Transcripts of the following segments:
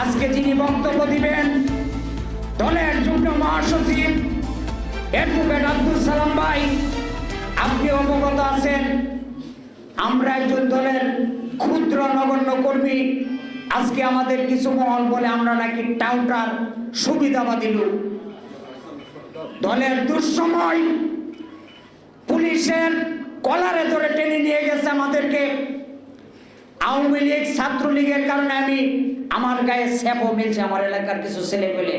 আজকে যিনি বক্তব্য দিবেন, দলের যুগ্ম মহাসচিব অ্যাডভোকেট আব্দুল সালাম ভাই, আপনি অবগত আছেন, আমরা একজন দলের ক্ষুদ্র নগণ্য কর্মী। আজকে আমাদের কিছু মহল বলে আমরা নাকি টাউটার, সুবিধাবাদী লোক। দলের দুঃসময় পুলিশের কলারে ধরে টেনে নিয়ে গেছে আমাদেরকে। আওয়ামী লীগ, ছাত্রলীগের কারণে আমি আমার গায়ে স্যাপও মিলছে আমার এলাকার কিছু ছেলে পেলে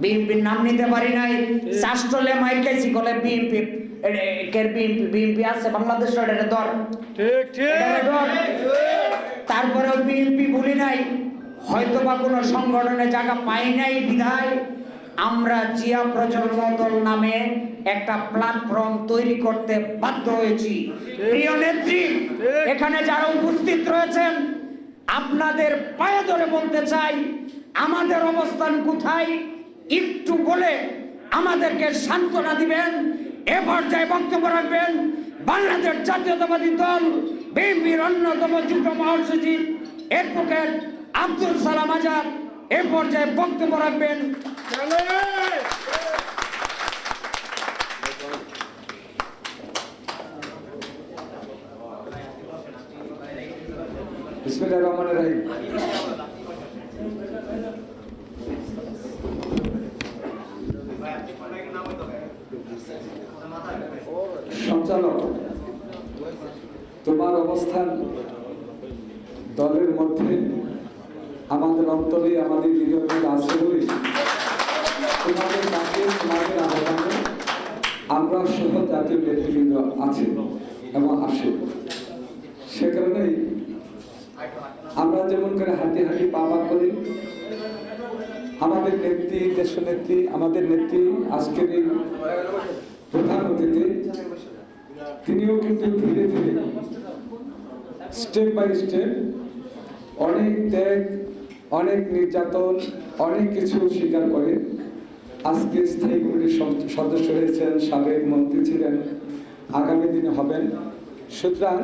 বিএনপির নাম নিতে পারি নাই। চাষটলে মাইকাইছি বলে বিএনপি কের বিএনপি বিএনপি আছে বাংলাদেশের এটা বিএনপি ভুলি নাই। হয়তো বা কোনো সংগঠনে জায়গা পাই নাই বিধায়। আমরা জিয়া প্রজন্ম দল নামে একটা প্ল্যাটফর্ম তৈরি করতে বাধ্য হয়েছি। প্রিয় নেত্রী এখানে যারা উপস্থিত রয়েছেন আপনাদের পায়ে ধরে বলতে চাই, আমাদের অবস্থান কোথায়? একটু বলে আমাদেরকে সান্ত্বনা দিবেন, এ পর্যায়ে বক্তব্য রাখবেন। বাংলাদেশ জাতীয়তাবাদী দল, বিএনপির অন্যতম যুগ্ম মহাসচিব, অ্যাডভোকেট আব্দুল সালাম আজাদ, এ পর্যায়ে বক্তব্য রাখবেন। বিসমিল্লাহির রহমানির রহিম। সঞ্চালক, তোমার অবস্থান দলের মধ্যে, আমাদের অন্তরে, আমাদের হৃদয়ে আছে বলে তোমাদের কাছে, তোমাদের আহ্বানে আমরা সহ জাতীয় নেতৃবৃন্দ আছে এবং আসে সে কারণেই আমরা যেমন করে হাঁটি হাঁটি পা পা করি, আমাদের নেত্রী দেশ নেত্রী আমাদের নেত্রী আজকের এই প্রধান অতিথি, তিনিও কিন্তু ধীরে ধীরে স্টেপ বাই স্টেপ অনেক ত্যাগ, অনেক নির্যাতন, অনেক কিছু স্বীকার করে আজকে স্থায়ী কমিটির সদস্য হয়েছেন সাবেক মন্ত্রী ছিলেন, আগামী দিনে হবেন। সুতরাং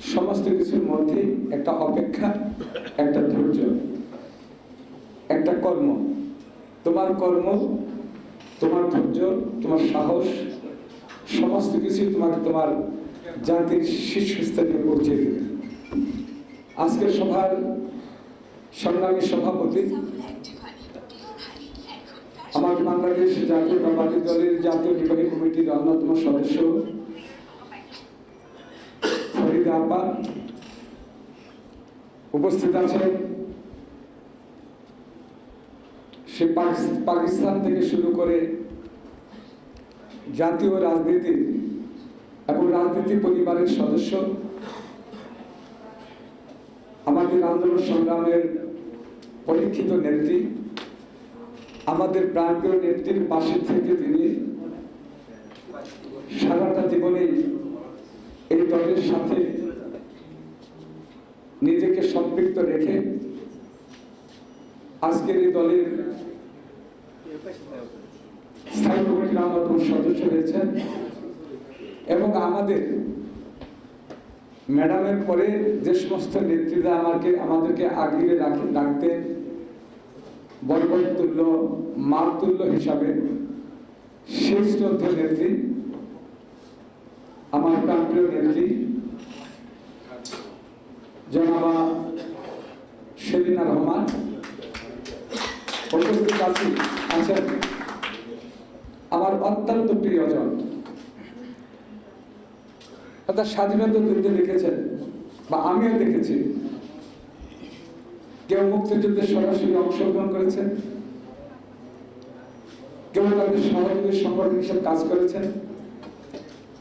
সমস্ত কিছুর মধ্যে একটা অপেক্ষা, একটা ধৈর্য, একটা কর্ম। তোমার কর্ম, তোমার ধৈর্য, তোমার সাহস, সমস্ত কিছু তোমাকে তোমার জাতির শীর্ষস্থানে পৌঁছে দেবে। আজকের সভার সংগ্রামী সভাপতি আমার বাংলাদেশ জাতীয়তাবাদী দলের জাতীয় নির্বাহী কমিটির অন্যতম সদস্য ফরিদা আপা উপস্থিত আছেন। সে পাকিস্তান থেকে শুরু করে জাতীয় রাজনীতি এবং রাজনীতি পরিবারের সদস্য। আমাদের আন্দোলন সংগ্রামের পরীক্ষিত নেত্রী, আমাদের প্রাণপ্রিয় নেত্রীর পাশে থেকে তিনি সারাটা জীবনে এই দলের সাথে নিজেকে সম্পৃক্ত রেখে আজকের এই দলের সদস্য হয়েছেন এবং আমাদের ম্যাডামের পরে যে সমস্ত নেত্রীরা আমাকে, আমাদেরকে আগিয়ে রাখি, রাখতেন বরবর তুল্য মার হিসাবে শেষ নেত্রী, আমার প্রান্তীয় নেত্রী জনাবা সেলিনা রহমান। উপস্থিত আছি আছেন আমার অত্যন্ত প্রিয়জন। অর্থাৎ স্বাধীনতা যুদ্ধে দেখেছেন বা আমিও দেখেছি। কেউ মুক্তিযুদ্ধে সরাসরি অংশগ্রহণ করেছেন। কেউ তাদের সহযোগী সংগঠন হিসেবে কাজ করেছেন।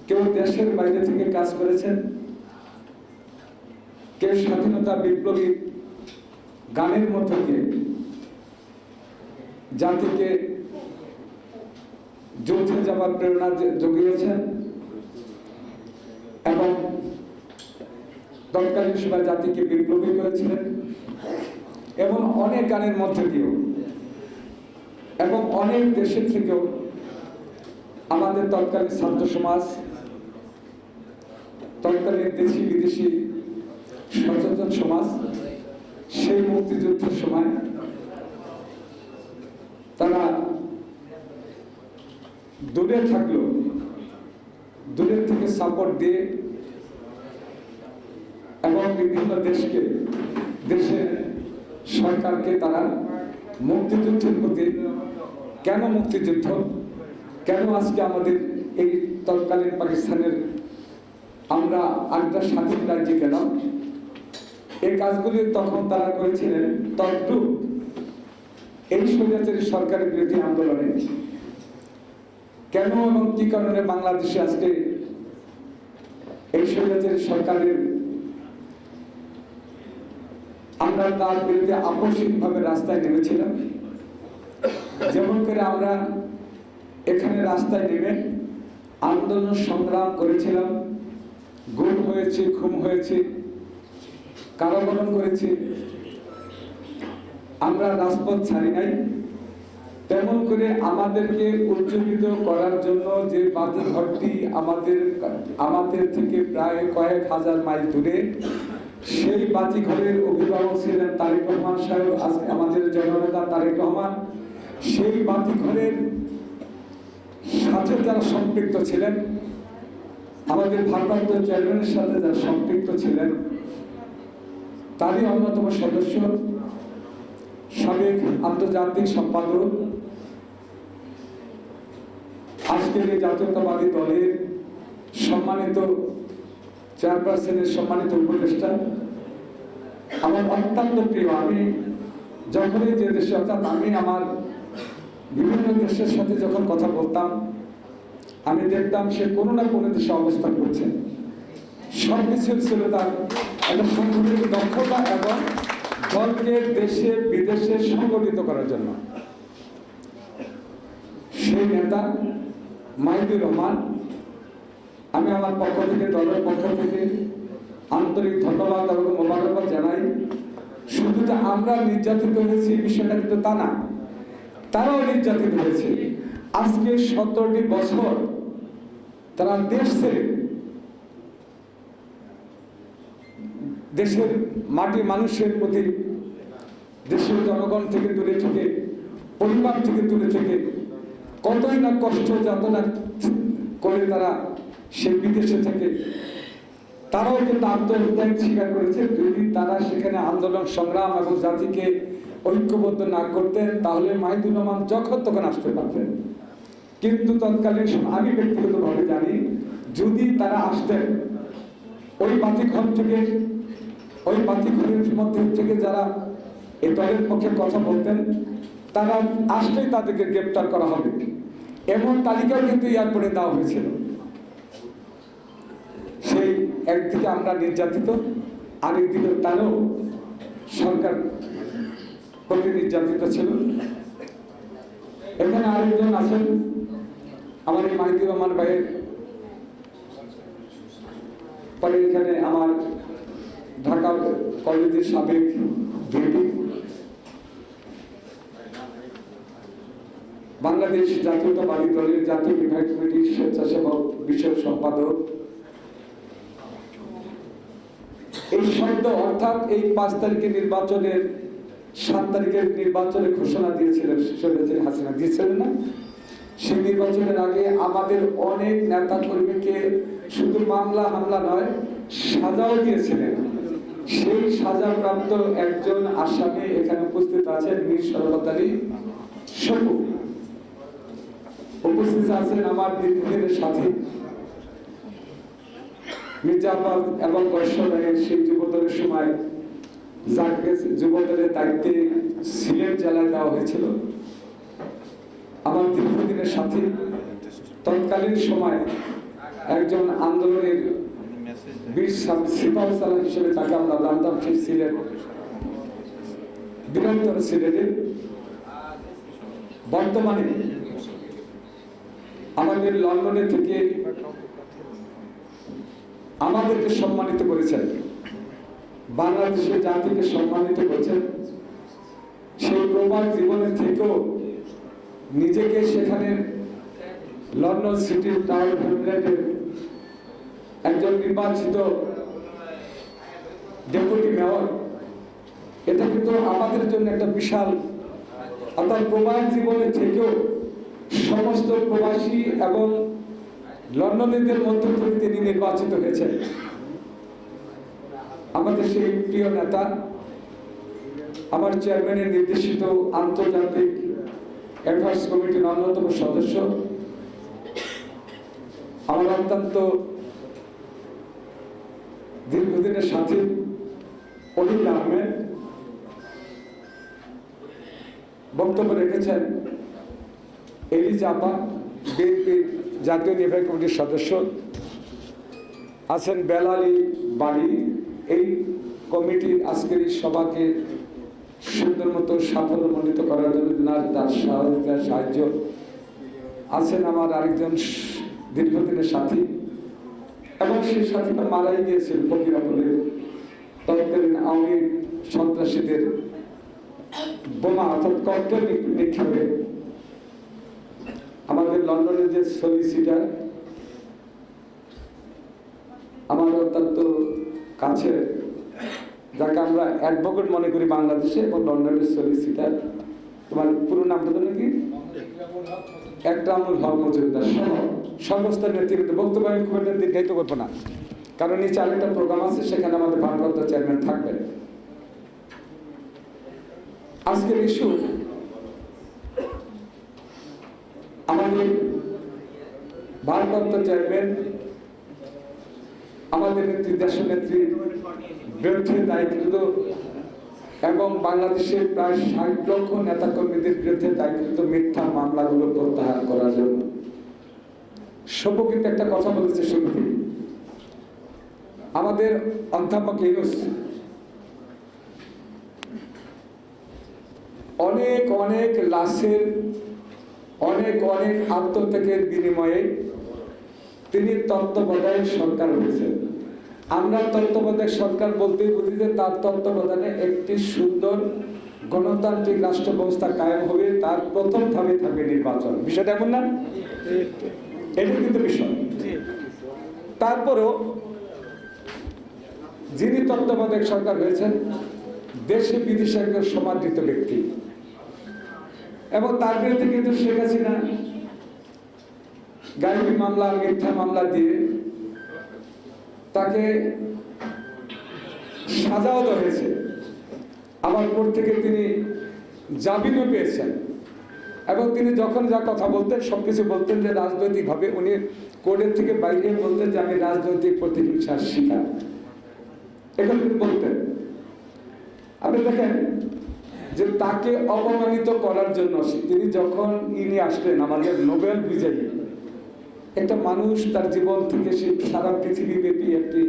কেউ দেশের বাইরে থেকে কাজ করেছেন। কেউ স্বাধীনতা বিপ্লবী গানের মধ্য দিয়ে জাতিকে যুদ্ধে যাবার প্রেরণা জুগিয়েছেন এবং তৎকালীন সময় জাতিকে বিপ্লবী করেছিলেন এবং অনেক গানের মধ্যে দিয়েও এবং অনেক দেশের থেকেও আমাদের তৎকালীন ছাত্র সমাজ, তৎকালীন দেশি বিদেশি সচেতন সমাজ, সেই মুক্তিযুদ্ধের সময় তারা দূরে থাকল, দূরের থেকে সাপোর্ট দিয়ে এবং বিভিন্ন দেশকে, দেশের সরকারকে তারা মুক্তিযুদ্ধের প্রতি কেন মুক্তিযুদ্ধ? কেন আজকে আমাদের এই তৎকালীন পাকিস্তানের আমরা আরেকটা স্বাধীন রাজ্যে গেলাম? এই কাজগুলি তখন তারা করেছিলেন তদ্রুপ এই স্বৈরাচারী সরকারের বিরোধী আন্দোলনে। কেন এবং কি কারণে বাংলাদেশে আজকে এই স্বৈরাচারী সরকারের আমরা তার বিরুদ্ধে আকস্মিকভাবে রাস্তায় নেমেছিলাম? যেমন করে আমরা এখানে রাস্তায় নেমে আন্দোলন সংগ্রাম করেছিলাম। গুম হয়েছে খুম হয়েছে। কারাবরণ করেছি? আমরা রাজপথ ছাড়ি নাই। তেমন করে আমাদেরকে উজ্জীবিত করার জন্য যে বাতি ঘরটি আমাদের আমাদের থেকে প্রায় কয়েক হাজার মাইল দূরে, সেই বাতি ঘরের অভিভাবক ছিলেন তারেক রহমান সাহেব, আজকে আমাদের জননেতা তারেক রহমান। সেই বাতি ঘরের সাথে যারা সম্পৃক্ত ছিলেন, আমাদের ভারপ্রাপ্ত চেয়ারম্যানের সাথে যারা সম্পৃক্ত ছিলেন তারই অন্যতম সদস্য, সাবেক আন্তর্জাতিক সম্পাদক। আজকের এই জাতীয়তাবাদী দলের সম্মানিত চেয়ারপারসনের সম্মানিত উপদেষ্টা, আমার অত্যন্ত প্রিয় আমি, যখনই যে দেশে, অর্থাৎ আমি আমার বিভিন্ন দেশের সাথে যখন কথা বলতাম, আমি দেখতাম সে কোনো না কোনো দেশে অবস্থান করছে। সব কিছু ছিল তার একটা সাংগঠনিক দক্ষতা এবং দলকে দেশে, বিদেশে সংগঠিত করার জন্য। সেই নেতা মাইদুর রহমান, আমি আমার পক্ষ থেকে, দলের পক্ষ থেকে আন্তরিক ধন্যবাদ এবং মোবারকবাদ জানাই। শুধু যে আমরা নির্যাতিত হয়েছি বিষয়টা কিন্তু তা না। তারাও নির্যাতিত হয়েছে। আজকে সতেরোটি বছর তারা দেশ ছেড়ে দেশের মাটি মানুষের প্রতি, দেশের জনগণ থেকে দূরে থেকে, পরিবার থেকে দূরে থেকে, কতই না কষ্ট যাতনা করে তারা সে বিদেশে থেকে, তারাও কিন্তু আত্মহত্যায় স্বীকার করেছে। যদি তারা সেখানে আন্দোলন, সংগ্রাম এবং জাতিকে ঐক্যবদ্ধ না করতেন, তাহলে মাহিদুর রহমান যখন তখন আসতে পারতেন। কিন্তু তৎকালীন আমি ব্যক্তিগতভাবে জানি, যদি তারা আসতেন, ওই বাতিঘর থেকে ওই বাতিঘরের মধ্যে থেকে যারা এই দলের পক্ষে কথা বলতেন, তারা আসলেই তাদেরকে গ্রেপ্তার করা হবে। এমন তালিকাও কিন্তু এয়ারপোর্টে দেওয়া হয়েছিল। সেই একদিকে আমরা নির্যাতিত, আরেকদিকে তারও সরকার প্রতি নির্যাতিত ছিল। এখানে আরেকজন আছেন, আমার এই মাহিদুর রহমান ভাইয়ের। পরে এখানে আমার ঢাকা কলেজের সাবেক বাংলাদেশ জাতীয়তাবাদী দলের জাতীয় বিভাগ কমিটির স্বেচ্ছাসেবক বিষয় সম্পাদক। এই শব্দ অর্থাৎ এই পাঁচ তারিখের নির্বাচনের, সাত তারিখের নির্বাচনের ঘোষণা দিয়েছিলেন শৈলচির হাসিনা। দিয়েছিলেন না? সেই নির্বাচনের আগে আমাদের অনেক নেতা কর্মীকে শুধু মামলা হামলা নয়, সাজাও দিয়েছিলেন। সেই সাজাপ্রাপ্ত একজন আসামি এখানে উপস্থিত আছেন মীর শরবত আলী শপু উপস্থিত আছেন আমার দীর্ঘদিনের সাথী মির্জাফর এবং কৈশোরের সেই যুবদলের সময় যাকে যুবদলের দায়িত্বে সিলেট জেলায় দেওয়া হয়েছিল। আমার দীর্ঘদিনের সাথী, তৎকালীন সময় একজন আন্দোলনের বীর সিপাহ হিসেবে তাকে আমরা জানতাম সেই সিলেট বীরন্তর সিলেটে বর্তমানে আমাদের লন্ডনে থেকে আমাদেরকে সম্মানিত করেছেন, বাংলাদেশের জাতিকে সম্মানিত করেছেন। সেই প্রবাদ জীবনের থেকেও নিজেকে সেখানে লন্ডন সিটির টাউন হ্যামলেটের একজন নির্বাচিত ডেপুটি মেয়র। এটা কিন্তু আমাদের জন্য একটা বিশাল অর্থাৎ প্রবাদ জীবনের থেকেও সমস্ত প্রবাসী এবং লন্ডনীদের মধ্য থেকে তিনি নির্বাচিত হয়েছেন। আমাদের সেই প্রিয় নেতা, আমার চেয়ারম্যানের নির্দেশিত আন্তর্জাতিক অ্যাফেয়ার্স কমিটির অন্যতম সদস্য, আমার অত্যন্ত দীর্ঘদিনের সাথী অলিল আহমেদ বক্তব্য রেখেছেন এলিজাপা বিএনপির জাতীয় নির্বাহী কমিটির সদস্য আছেন বেলালি বাড়ি এই কমিটির আজকের এই সভাকে সুন্দর মতো সাফল্যমণ্ডিত করার জন্য তার তার সহযোগিতা সাহায্য আছেন আমার আরেকজন দীর্ঘদিনের সাথী। এবং সেই সাথীটা মারাই গিয়েছিল ফকিরাপুরের তৎকালীন আওয়ামী সন্ত্রাসীদের বোমা অর্থাৎ নি- নিক্ষেপে। আমাদের লন্ডনের যে সলিসিটার আমার অত্যন্ত কাছে, যাকে আমরা অ্যাডভোকেট মনে করি বাংলাদেশে এবং লন্ডনের সলিসিটার তোমার পুরো নামটা তো নাকি একরামুল হক মজুমদার সমস্ত নেতৃবৃন্দ বক্তব্য আমি খুব একটা দীর্ঘায়িত করব না। কারণ নিচে আরেকটা প্রোগ্রাম আছে, সেখানে আমাদের ভারপ্রাপ্ত চেয়ারম্যান থাকবেন। আজকের ইস্যু আমাদের ভারপ্রাপ্ত চেয়ারম্যান আমাদের নেত্রী দেশ নেত্রীর বিরুদ্ধে দায়িত্ব এবং বাংলাদেশের প্রায় ষাট লক্ষ নেতাকর্মীদের বিরুদ্ধে দায়িত্ব মিথ্যা মামলাগুলো প্রত্যাহার করার জন্য। সভ্য কিন্তু একটা কথা বলেছে শুরুতে আমাদের অধ্যাপক ইউনুস, অনেক অনেক লাশের, অনেক অনেক আত্মত্যাগের বিনিময়ে তিনি তত্ত্বাবধায়ক সরকার হয়েছেন। আমরা তত্ত্বাবধায়ক সরকার বলতে বুঝি যে তার তত্ত্বাবধানে একটি সুন্দর গণতান্ত্রিক রাষ্ট্র ব্যবস্থা কায়েম হবে, তার প্রথম ধাপে থাকবে নির্বাচন। বিষয়টা এমন না? এটা কিন্তু বিষয়। তারপরেও যিনি তত্ত্বাবধায়ক সরকার হয়েছেন, দেশে বিদেশে একজন সমাদৃত ব্যক্তি। এবং তার বিরুদ্ধে কিন্তু শেখ হাসিনা গাইবি মামলা, মিথ্যা মামলা দিয়ে তাকে সাজাও দেওয়া হয়েছে। আবার কোর্ট থেকে তিনি জামিনও পেয়েছেন। এবং তিনি যখন যা কথা বলতেন সব কিছু বলতেন যে রাজনৈতিকভাবে উনি কোর্টের থেকে বাইরে বলতেন যে আমি রাজনৈতিক প্রতিহিংসার শিকার। এগুলো তিনি বলতেন, আপনি দেখেন যে তাকে অপমানিত করার জন্য তিনি যখন ইনি আসলেন, আমাদের নোবেল বিজয়ী একটা মানুষ তার জীবন থেকে সে সারা পৃথিবীব্যাপী একটি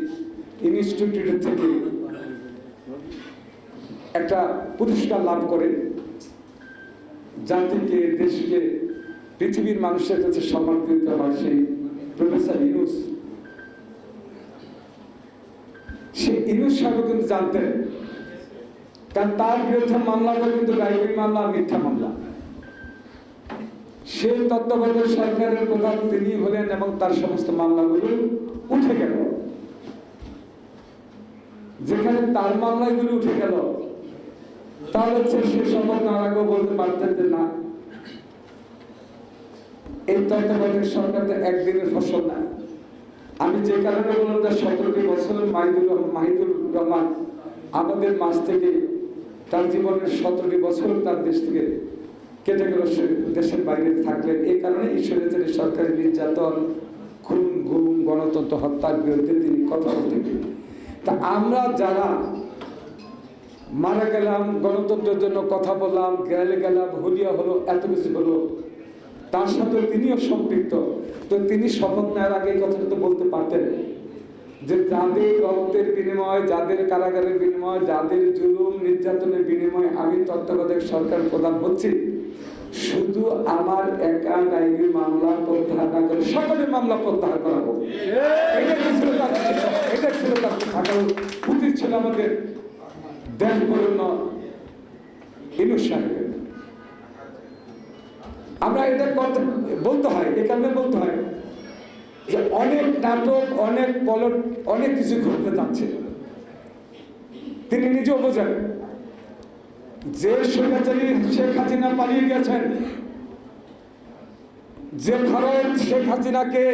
ইনস্টিটিউট থেকে একটা পুরস্কার লাভ করে। জাতিকে, দেশকে, পৃথিবীর মানুষের কাছে সম্মান দিতে হয় সেই প্রফেসর ইনুস। সে ইনুস সাহেব কিন্তু জানতেন, কারণ তার বিরুদ্ধে মামলাটা কিন্তু গাইবী মামলা মিথ্যা মামলা। সেই তত্ত্বাবধায়ক সরকারের প্রধান তিনি হলেন এবং তার সমস্ত মামলাগুলো উঠে গেল। যেখানে তার মামলাগুলো উঠে গেল তাহলে হচ্ছে সে সম্পর্ক আগেও বলতে পারতেন যে না, এই তত্ত্বাবধায়ক সরকার তো একদিনের ফসল না। আমি যে কারণে বললাম যে সতেরোটি বছর মাহিদুর মাহিদুর রহমান আমাদের মাঝ থেকে তার জীবনের সতেরোটি বছর তার দেশ থেকে কেটে গেল দেশের বাইরে থাকলেন এই কারণে ঈশ্বরের সরকারি নির্যাতন, খুন, গুম, গণতন্ত্র হত্যার বিরুদ্ধে তিনি কথা বলতেন। তা আমরা যারা মারা গেলাম, গণতন্ত্রের জন্য কথা বললাম গেলে গেলাম, হলিয়া হলো, এত কিছু হলো, তার সাথে তিনিও সম্পৃক্ত। তো তিনি শপথ নেওয়ার আগে কথাটা তো বলতে পারতেন যে যাদের রক্তের বিনিময়, যাদের কারাগারের বিনিময়, যাদের জুলুম, নির্যাতনের বিনিময়ে আমি তত্ত্বাবধায়ক সরকার প্রদান হচ্ছি। শুধু আমার একা গাইবি মামলা প্রত্যাহার না করে সকলের মামলা প্রত্যাহার করাবো। এটা ছিল তার এটা ছিল তার থাকা উচিত ছিল আমাদের দেশ বরণ্য ইনুস সাহেবের। আমরা এটা করতে বলতে হয় এ কারণে বলতে হয় যে অনেক নাটক অনেক পলট অনেক কিছু ঘটতে যাচ্ছে। তিনি নিজেও বোঝেন। যে স্বৈরাচারী শেখ হাসিনা পালিয়ে গেছেন, যে ভারত শেখ হাসিনাকে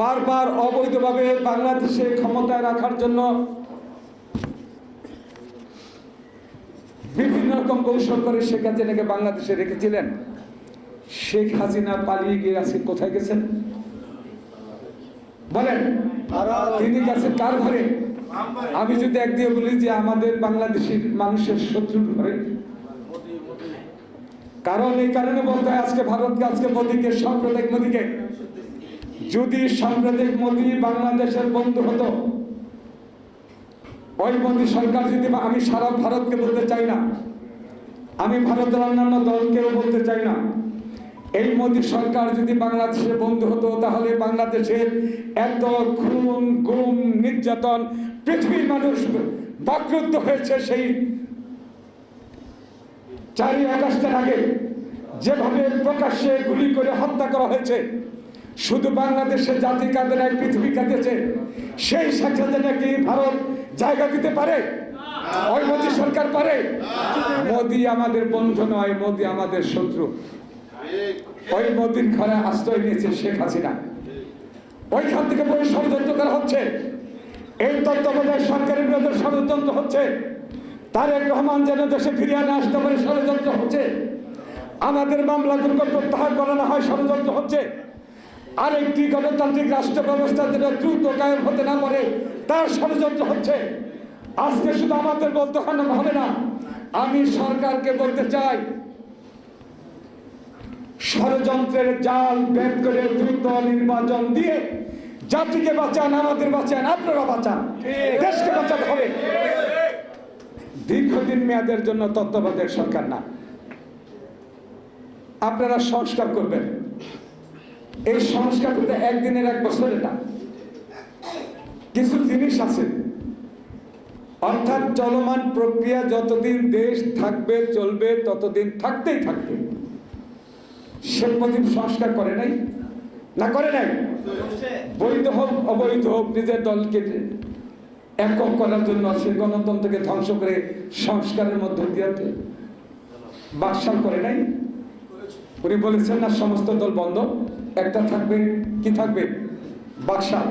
বারবার অবৈধভাবে বাংলাদেশে ক্ষমতায় রাখার জন্য বিভিন্ন রকম কৌশল করে শেখ হাসিনাকে বাংলাদেশে রেখেছিলেন, শেখ হাসিনা পালিয়ে গিয়ে আজকে কোথায় গেছেন? বলেন, তিনি গেছেন কার ঘরে? আমি যদি একদিকে বলি যে আমাদের বাংলাদেশের মানুষের শত্রুর ঘরে। কারণ এই কারণে বলতে হয় আজকে ভারতকে, আজকে মোদীকে, সাম্প্রদায়িক মোদীকে। যদি সাম্প্রদায়িক মোদী বাংলাদেশের বন্ধু হতো, ওই মোদী সরকার যদি আমি সারা ভারতকে বলতে চাই না। আমি ভারতের অন্যান্য দলকেও বলতে চাই না। এই মোদী সরকার যদি বাংলাদেশের বন্ধু হতো তাহলে বাংলাদেশের এত খুন গুম নির্যাতন পৃথিবীর মানুষ বাকরুদ্ধ হয়েছে সেই চারই আগস্টের আগে। যেভাবে প্রকাশ্যে গুলি করে হত্যা করা হয়েছে শুধু বাংলাদেশের জাতি কাঁদে নাই পৃথিবী কাঁদেছে সেই সাথে নাকি ভারত জায়গা দিতে পারে? ওই মোদী সরকার পারে? মোদী আমাদের বন্ধু নয় মোদী আমাদের শত্রু। ওই মোদীর ঘরে আশ্রয় নিয়েছে শেখ হাসিনা। ওইখান থেকে বই ষড়যন্ত্র করা হচ্ছে। এই তত্ত্বাবধায়ক সরকারের বিরুদ্ধে ষড়যন্ত্র হচ্ছে। তারেক রহমান যেন দেশে ফিরিয়ে না আসতে পারে, ষড়যন্ত্র হচ্ছে। আমাদের মামলাগুলো প্রত্যাহার করানো হয়, ষড়যন্ত্র হচ্ছে। আরেকটি গণতান্ত্রিক রাষ্ট্র ব্যবস্থা যেন দ্রুত কায়েম হতে না পারে, তার ষড়যন্ত্র হচ্ছে। আজকে শুধু আমাদের বলতে হবে না। আমি সরকারকে বলতে চাই ষড়যন্ত্রের জাল বের করে দ্রুত নির্বাচন দিয়ে জাতিকে বাঁচান, আমাদের বাঁচান, আপনারা বাঁচান, দেশকে বাঁচাতে হবে। দীর্ঘদিন মেয়াদের জন্য তত্ত্বাবধায়ক সরকার না। আপনারা সংস্কার করবেন। এই সংস্কার করতে একদিনের এক বছরে না। কিছু জিনিস আছে। অর্থাৎ চলমান প্রক্রিয়া যতদিন দেশ থাকবে, চলবে, ততদিন থাকতেই থাকবে। শেখ মুজিব সংস্কার করে নাই? না করে নাই? বৈধ হোক, অবৈধ হোক, নিজের দলকে একক করার জন্য সে গণতন্ত্রকে ধ্বংস করে সংস্কারের মধ্য দিয়ে বাকশাল করে নাই? উনি বলেছেন, না, সমস্ত দল বন্ধ। একটা থাকবে, কি থাকবে? বাকশাল।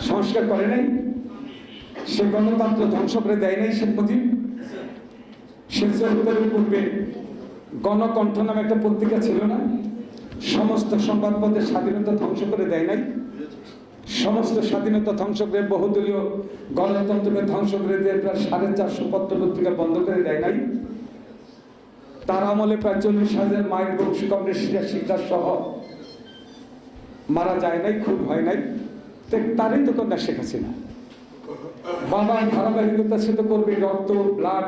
সংস্কার করে নাই? সে গণতন্ত্র ধ্বংস করে দেয় নাই শেখ মুজিব সে পূর্বে গণকণ্ঠ নামে একটা পত্রিকা ছিল না? সমস্ত সংবাদপত্রের স্বাধীনতা ধ্বংস করে দেয় নাই। সমস্ত স্বাধীনতা ধ্বংস করে বহুদলীয় গণতন্ত্রকে ধ্বংস করে দিয়ে প্রায় সাড়ে চারশো পত্র পত্রিকা বন্ধ করে দেয় নাই। তার আমলে প্রায় চল্লিশ হাজার মায়ের বংশ কংগ্রেসীরা শিক্ষার সহ মারা যায় নাই খুব হয় নাই। তারই তো কন্যা শেখ হাসিনা। বাবার ধারাবাহিকতা সে তো করবে রক্ত ব্লাড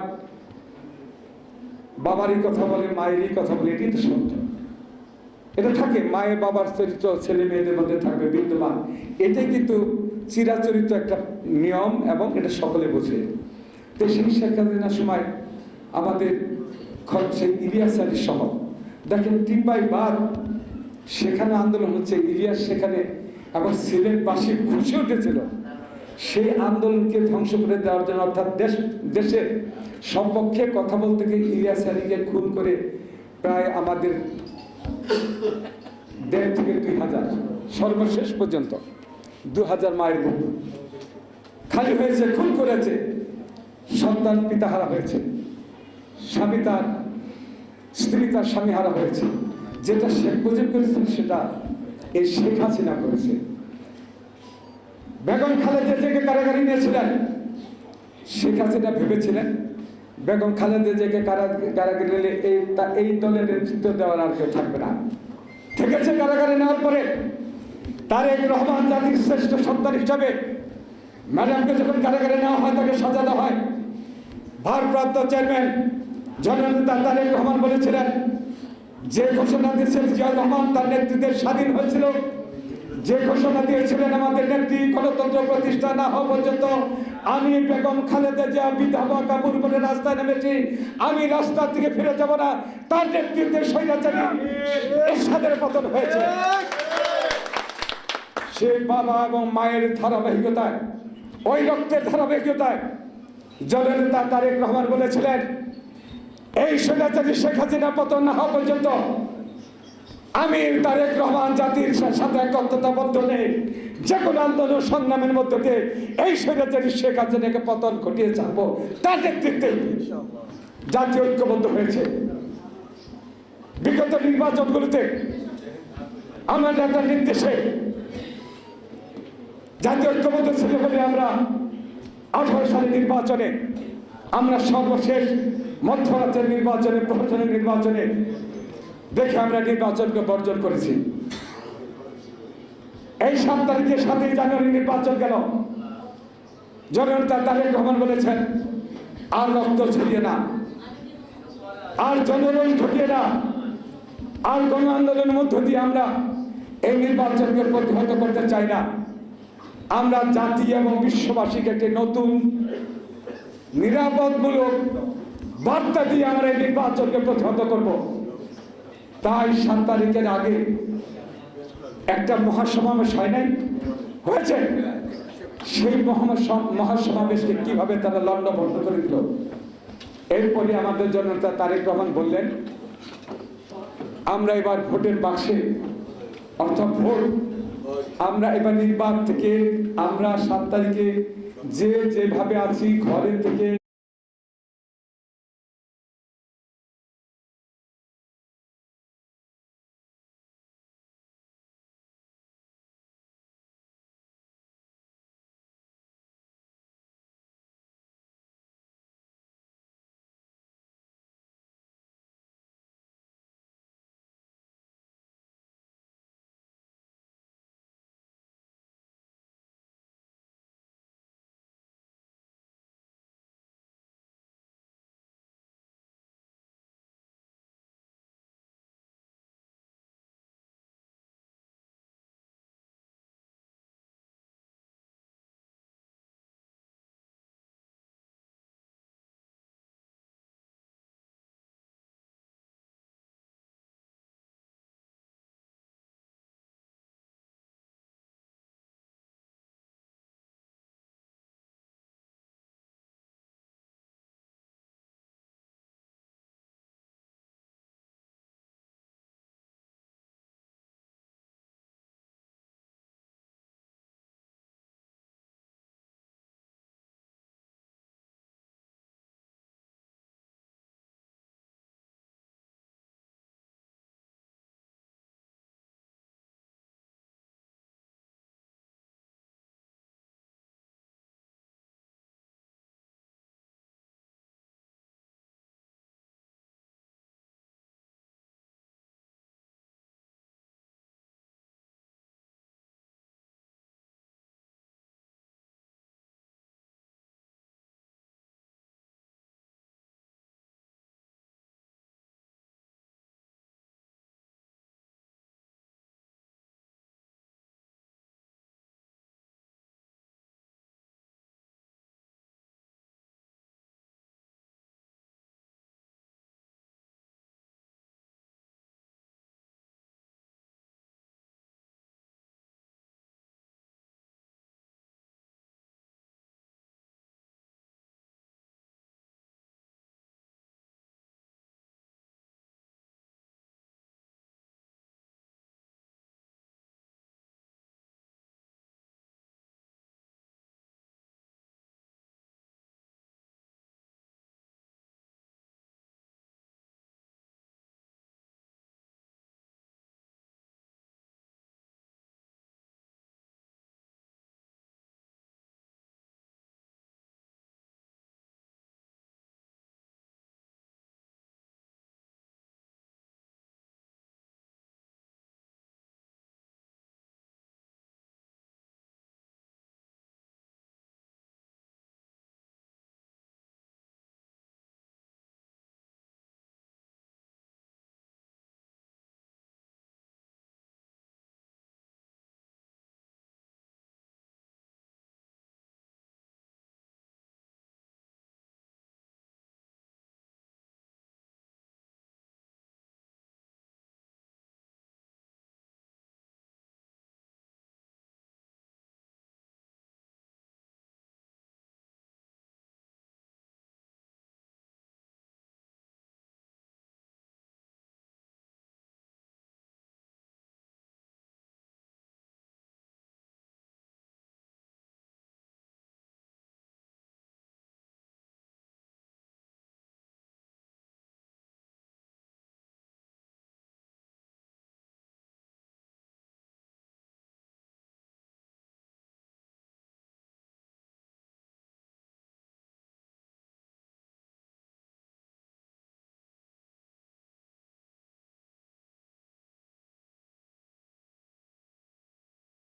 বাবারই কথা বলে, মায়েরই কথা বলে, এটাই তো সত্য। এটা থাকে, মায়ের বাবার চরিত্র, ছেলে মেয়েদের মধ্যে থাকবে, বিদ্যমান। এটাই কিন্তু চিরাচরিত একটা নিয়ম এবং এটা সকলে বোঝে। তো সেই শেখ সময় আমাদের খরচে ইলিয়াস আলী সহ দেখেন টিপাই বাদ সেখানে আন্দোলন হচ্ছে, ইলিয়াস সেখানে এবং সিলেটবাসী খুশি উঠেছিল। সেই আন্দোলনকে ধ্বংস করে দেওয়ার জন্য, অর্থাৎ দেশ, দেশের সপক্ষে কথা বলতে গিয়ে ইলিয়াস আলীকে খুন করে প্রায় আমাদের দেড় থেকে দুই হাজার, সর্বশেষ পর্যন্ত দু হাজার মায়ের বুক খালি হয়েছে, খুন করেছে, সন্তান পিতাহারা হয়েছে, স্বামী তার, স্ত্রী তার স্বামী হারা হয়েছে। যেটা শেখ মুজিব করেছেন, সেটা এই শেখ হাসিনা করেছে। বেগম খালেদা জিয়াকে কারাগারে নিয়েছিলেন। শেখ হাসিনা ভেবেছিলেন, বেগম খালেদা কারা- কারাগারে নিলে এই এই দলের নেতৃত্ব দেওয়ার আর কেউ থাকবে না। থেকেছে কারাগারে নেওয়ার পরে তারেক রহমান জাতির শ্রেষ্ঠ সন্তান হিসাবে ম্যাডামকে যখন কারাগারে নেওয়া হয়, তাকে সাজানো হয়। ভারপ্রাপ্ত চেয়ারম্যান জননেতা তারেক রহমান বলেছিলেন, যে ঘোষণা দিয়েছেন জিয়া রহমান, তার নেতৃত্বে স্বাধীন হয়েছিল। যে ঘোষণা দিয়েছিলেন আমাদের নেত্রী, গণতন্ত্র প্রতিষ্ঠা না হওয়া পর্যন্ত আমি বেগম খালেদা জিয়া বিধবা কাপুর করে রাস্তায় নেমেছি। আমি রাস্তা থেকে ফিরে যাব না। তার নেতৃত্বে স্বৈরাচারী এরশাদের পতন হয়েছে। সে বাবা এবং মায়ের ধারাবাহিকতায়, ওই রক্তের ধারাবাহিকতায় জননেতা তারেক রহমান বলেছিলেন, এই স্বৈরাচারী শেখ হাসিনা পতন না হওয়া পর্যন্ত আমি তারেক রহমান জাতির সাথে একত্রতাবদ্ধ নেই। যে কোনো আন্দোলন সংগ্রামের মধ্যে দিয়ে এই স্বৈরাচারী শেখ হাসিনাকে পতন ঘটিয়ে ছাড়বো তার নেতৃত্বে জাতীয় ঐক্যবদ্ধ হয়েছে। বিগত নির্বাচনগুলোতে আমার নেতার নির্দেশে জাতীয় ঐক্যবদ্ধ ছিল বলে আমরা আঠারো সালের নির্বাচনে, আমরা সর্বশেষ মধ্যরাতের নির্বাচনে, প্রহসনের নির্বাচনে দেখে আমরা নির্বাচনকে বর্জন করেছি। এই সাত তারিখে সাতই জানুয়ারি নির্বাচন গেল। জনতা তারেক রহমান বলেছেন, আর রক্ত ছড়িয়ে না, আর জনগণ ঘটিয়ে না, আর গণ আন্দোলনের মধ্য দিয়ে আমরা এই নির্বাচনকে প্রতিহত করতে চাই না। আমরা জাতি এবং বিশ্ববাসীকে একটি নতুন, নিরাপদমূলক বার্তা দিয়ে আমরা এই নির্বাচনকে প্রতিহত করব। তাই সাত তারিখের আগে একটা মহাসমাবেশ হয় নাই? হয়েছে? সেই মহাসম- মহাসমাবেশকে কীভাবে তারা লন্ড বন্ধ করে দিল? এরপরে আমাদের জন্য তারেক রহমান বললেন, আমরা এবার ভোটের বাক্সে, অর্থাৎ ভোট, আমরা এবার নির্বাক থেকে, আমরা সাত তারিখে যে যেভাবে আছি, ঘরের থেকে